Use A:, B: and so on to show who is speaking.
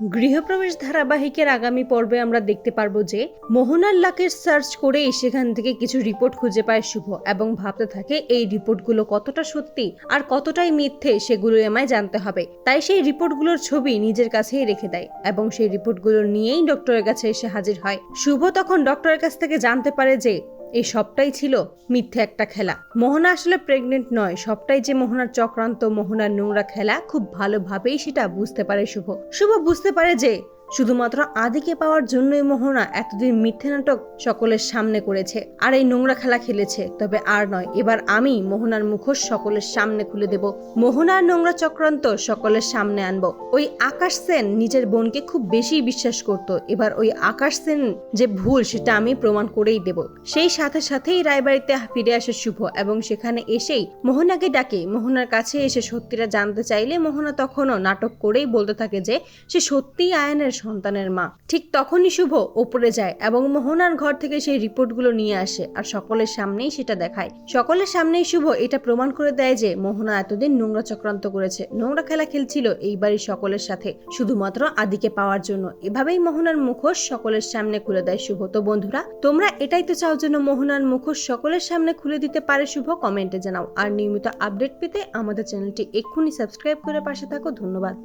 A: গৃহপ্রবেশ ধারাবাহিকের আগামী পর্বে আমরা দেখতে পারব যে মোহনার লাকের সার্চ করে সেখান থেকে কিছু রিপোর্ট খুঁজে পায় শুভ এবং ভাবতে থাকে এই রিপোর্টগুলো কতটা সত্যি আর কতটাই মিথ্যে সেগুলো আমায় জানতে হবে। তাই সেই রিপোর্টগুলোর ছবি নিজের কাছেই রেখে দেয় এবং সেই রিপোর্টগুলো নিয়েই ডক্টরের কাছে এসে হাজির হয়। শুভ তখন ডক্টরের কাছ থেকে জানতে পারে যে এই সবটাই ছিল মিথ্যে একটা খেলা। মোহনা আসলে প্রেগনেন্ট নয়, সবটাই যে মোহনার চক্রান্ত, মোহনার নোংরা খেলা, খুব ভালোভাবেই সেটা বুঝতে পারে শুভ। শুভ বুঝতে পারে যে শুধুমাত্র আদিকে পাওয়ার জন্যই মোহনা এতদিন মিথ্যে নাটক সকলের সামনে করেছে। আর এই নোংরা খেলা খেলেছে। তবে আর নয়, এবার আমি মোহনার মুখোশ সকলের সামনে খুলে দেব। মোহনার নোংরা চক্রান্ত সকলের সামনে আনব। ওই আকাশ সেন নিজের বোনকে খুব বেশি বিশ্বাস করত। এবার ওই আকাশ সেন যে ভুল, সেটা আমি প্রমাণ করেই দেব। সেই সাথে সাথেই রায়বাড়িতে ফিরে আসে শুভ এবং সেখানে এসেই মোহনাকে ডাকে। মোহনার কাছে এসে সত্যিটা জানতে চাইলে মোহনা তখনও নাটক করেই বলতে থাকে যে, সে সত্যিই আয়নের সন্তানের মা। ঠিক তখনই শুভ ওপরে যায় এবং মোহনার ঘর থেকে সেই রিপোর্টগুলো নিয়ে আসে আর সকলের সামনেই সেটা দেখায়। সকলের সামনেই শুভ এটা প্রমাণ করে দেয় যে মোহনা এতদিন নোংরা চক্রান্ত করেছে। নোংরা খেলা খেলছিল এই বাড়ির সকলের সাথে, শুধুমাত্র আদিকে পাওয়ার জন্য। এভাবেই মোহনার মুখোশ সকলের সামনে খুলে দেয় শুভ। তো বন্ধুরা, তোমরা এটাই তো চাও যেন মোহনার মুখোশ সকলের সামনে খুলে দিতে পারে শুভ, কমেন্টে জানাও। আর নিয়মিত আপডেট পেতে আমাদের চ্যানেলটি এক্ষুনি সাবস্ক্রাইব করে পাশে থাকো। ধন্যবাদ।